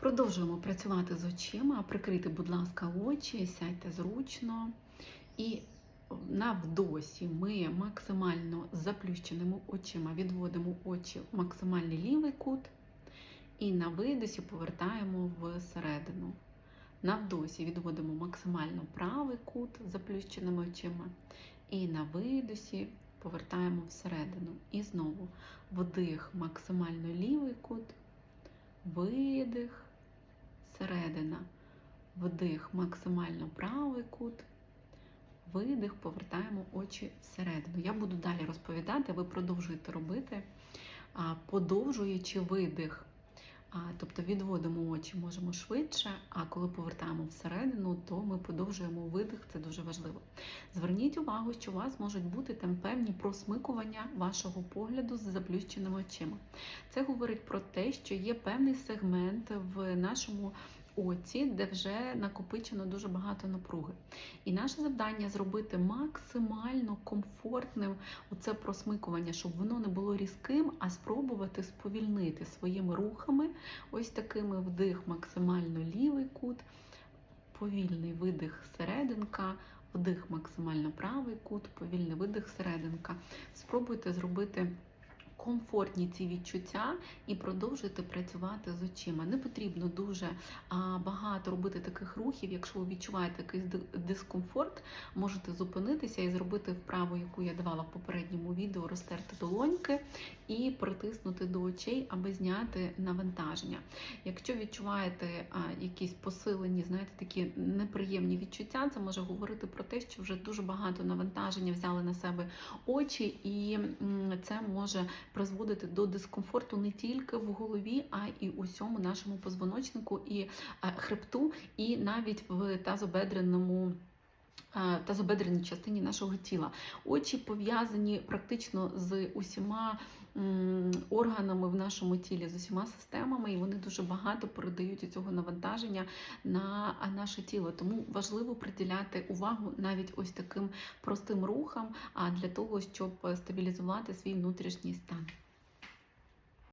Продовжуємо працювати з очима. Прикрийте, будь ласка, очі, сядьте зручно. І на вдосі ми максимально заплющеними очима відводимо очі в максимальний лівий кут. І на видосі повертаємо всередину. На вдосі відводимо максимально правий кут заплющеними очима. І на видосі повертаємо всередину. І знову вдих, максимально лівий кут, видих, середина, вдих, максимально правий кут, видих, повертаємо очі всередину. Я буду далі розповідати, ви продовжуєте робити, подовжуючи видих. Тобто відводимо очі можемо швидше, а коли повертаємо всередину, то ми подовжуємо видих, це дуже важливо. Зверніть увагу, що у вас можуть бути там певні просмикування вашого погляду з заплющеними очима. Це говорить про те, що є певний сегмент в нашому оці, де вже накопичено дуже багато напруги. І наше завдання зробити максимально комфортним оце просмикування, щоб воно не було різким, а спробувати сповільнити своїми рухами, ось такими вдих, максимально лівий кут, повільний видих серединка. Вдих максимально правий кут, повільний видих серединка. Спробуйте зробити комфортні ці відчуття і продовжуйте працювати з очима. Не потрібно дуже багато робити таких рухів. Якщо ви відчуваєте якийсь дискомфорт, можете зупинитися і зробити вправу, яку я давала в попередньому відео, розтерти долоньки і притиснути до очей, аби зняти навантаження. Якщо відчуваєте якісь посилені, знаєте, такі неприємні відчуття, це може говорити про те, що вже дуже багато навантаження взяли на себе очі, і це може призводити до дискомфорту не тільки в голові, а і усьому нашому позвоночнику і е, хребту, і навіть в тазобедреному. Е, Тазобедреній частині нашого тіла. Очі пов'язані практично з усіма органами в нашому тілі, з усіма системами, і вони дуже багато передають цього навантаження на наше тіло. Тому важливо приділяти увагу навіть ось таким простим рухам, а для того, щоб стабілізувати свій внутрішній стан.